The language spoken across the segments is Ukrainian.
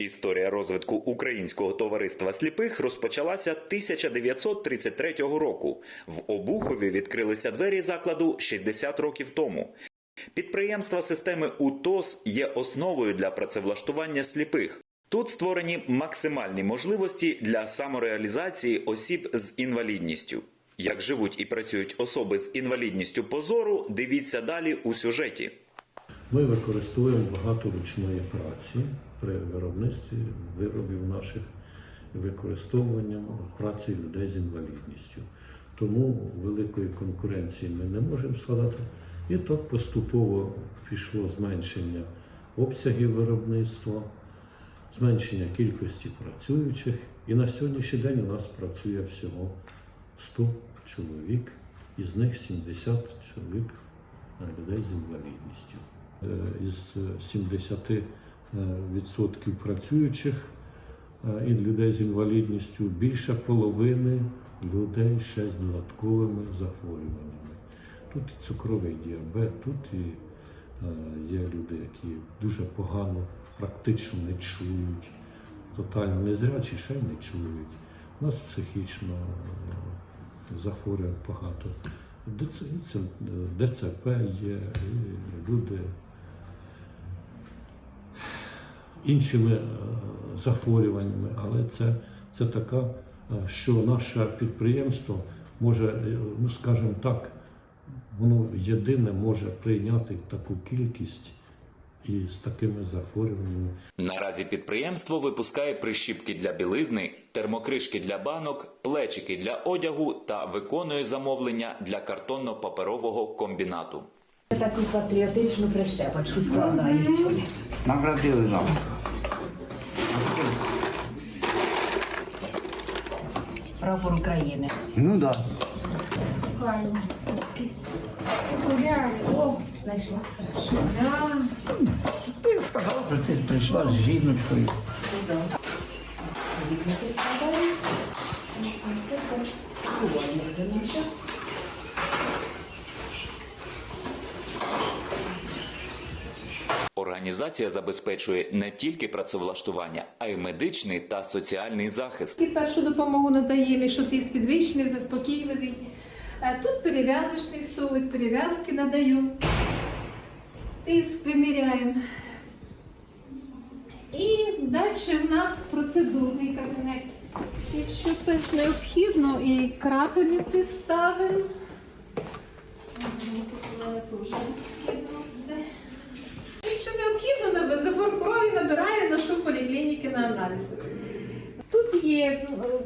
Історія розвитку українського товариства сліпих розпочалася 1933 року. В Обухові відкрилися двері закладу 60 років тому. Підприємства системи УТОС є основою для працевлаштування сліпих. Тут створені максимальні можливості для самореалізації осіб з інвалідністю. Як живуть і працюють особи з інвалідністю позору, дивіться далі у сюжеті. Ми використовуємо багато ручної праці при виробництві виробів наших використовуванням праці людей з інвалідністю. Тому великої конкуренції ми не можемо складати. І так поступово пішло зменшення обсягів виробництва, зменшення кількості працюючих. І на сьогоднішній день у нас працює всього 100 чоловік, із них 70 чоловік людей з інвалідністю. Е, Із 70% працюючих е, і людей з інвалідністю більше половини людей ще з додатковими захворюваннями. Тут і цукровий діабет, тут і е, є люди, які дуже погано практично не чують, тотально незрячі ще й не чують. У нас психічно е, захворювань багато. ДЦ, е, ДЦП є, люди іншими е, захворюваннями, але це, це така, е, що наше підприємство може, е, ну скажімо так, воно єдине може прийняти таку кількість і з такими захворюваннями. Наразі підприємство випускає прищіпки для білизни, термокришки для банок, плечики для одягу та виконує замовлення для картонно-паперового комбінату. Таку патріотичну прищепочку складають. Наградили нам. Прапор України. Ну так. Да. знайшла. Ти сказала, що ти прийшла з жіночкою. Організація забезпечує не тільки працевлаштування, а й медичний та соціальний захист. І першу допомогу надаємо, що тиск підвищений, заспокійливий. Е, Тут перев'язочний столик, перев'язки надаю. Тиск виміряємо. І далі в нас процедурний кабінет. Якщо теж необхідно, і крапельниці ставимо. Тут у теж все. Забор набираю, ношу поліклініки на аналізи. Тут є ну, е,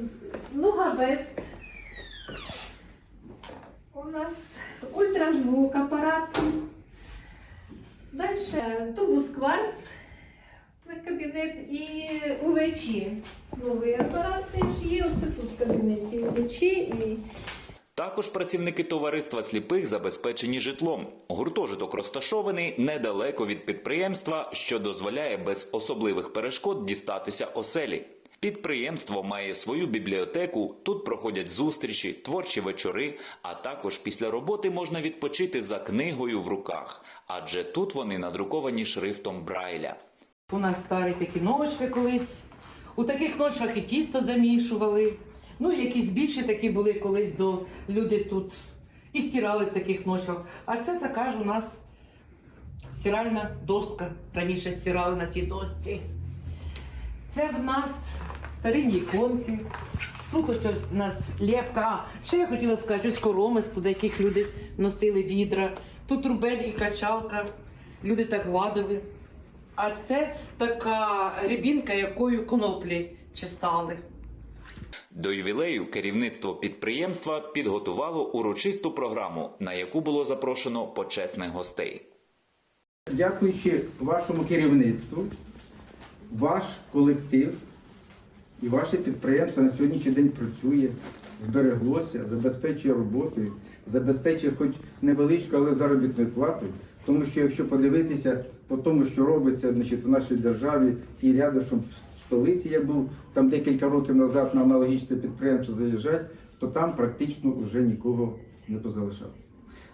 нугавест. У нас ультразвук апарат. Далі тубус кварц на кабінет і УВЧ. Новий апарат теж є. Оце тут в кабінеті УВЧ і Також працівники товариства сліпих забезпечені житлом. Гуртожиток розташований недалеко від підприємства, що дозволяє без особливих перешкод дістатися оселі. Підприємство має свою бібліотеку, тут проходять зустрічі, творчі вечори, а також після роботи можна відпочити за книгою в руках, адже тут вони надруковані шрифтом Брайля. У нас старі такі ношви колись. У таких ношвах і тісто замішували. Ну, якісь більші такі були колись до люди тут і стирали в таких ношвах. А це така ж у нас стиральна доска. Раніше стирали на цій досці. Це в нас старинні іконки. Тут ось у нас лепка. Ще я хотіла сказати, ось коромиск, до яких люди носили відра. Тут рубель і качалка. Люди так гладили. А це така рябінка, якою коноплі чистали. До ювілею керівництво підприємства підготувало урочисту програму, на яку було запрошено почесних гостей. Дякуючи вашому керівництву, ваш колектив і ваше підприємство на сьогоднішній день працює, збереглося, забезпечує роботою, забезпечує хоч невеличку, але заробітну плату. Тому що якщо подивитися по тому, що робиться значить, в нашій державі і рядом столиці, я був там декілька років назад на аналогічне підприємство заїжджати, то там практично вже нікого не позалишалося.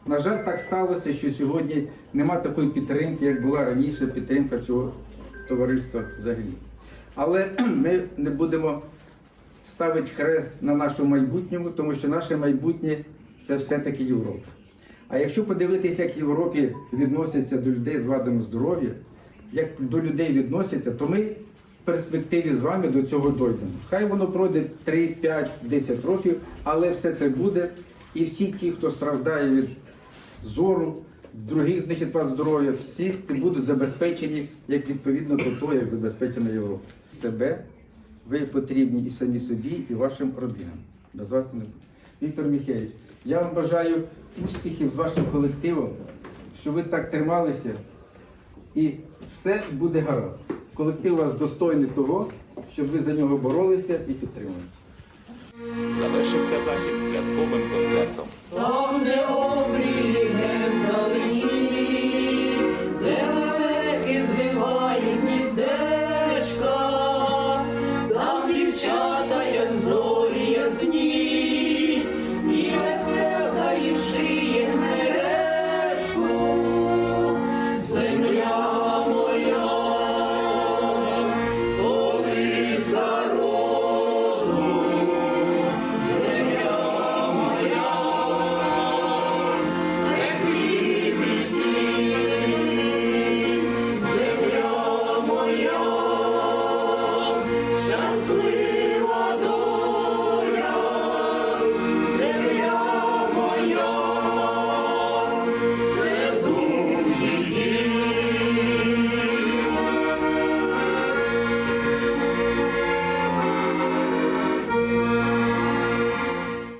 На жаль, так сталося, що сьогодні нема такої підтримки, як була раніше підтримка цього товариства взагалі. Але ми не будемо ставити хрест на нашому майбутньому, тому що наше майбутнє це все-таки Європа. А якщо подивитися, як в Європі відносяться до людей з вадами здоров'я, як до людей відносяться, то ми перспективі з вами до цього дойдемо. Хай воно пройде 3, 5, 10 років, але все це буде. І всі ті, хто страждає від зору, других значить, вад здоров'я, всі будуть забезпечені як відповідно до того, як забезпечена Європа. Себе ви потрібні і самі собі, і вашим родинам. Віктор Михайлович, я вам бажаю успіхів з вашим колективом, щоб ви так трималися, і все буде гаразд. Колектив у вас достойний того, щоб ви за нього боролися і підтримували. Завершився захід святковим концертом. Там, не обрії, не вдали.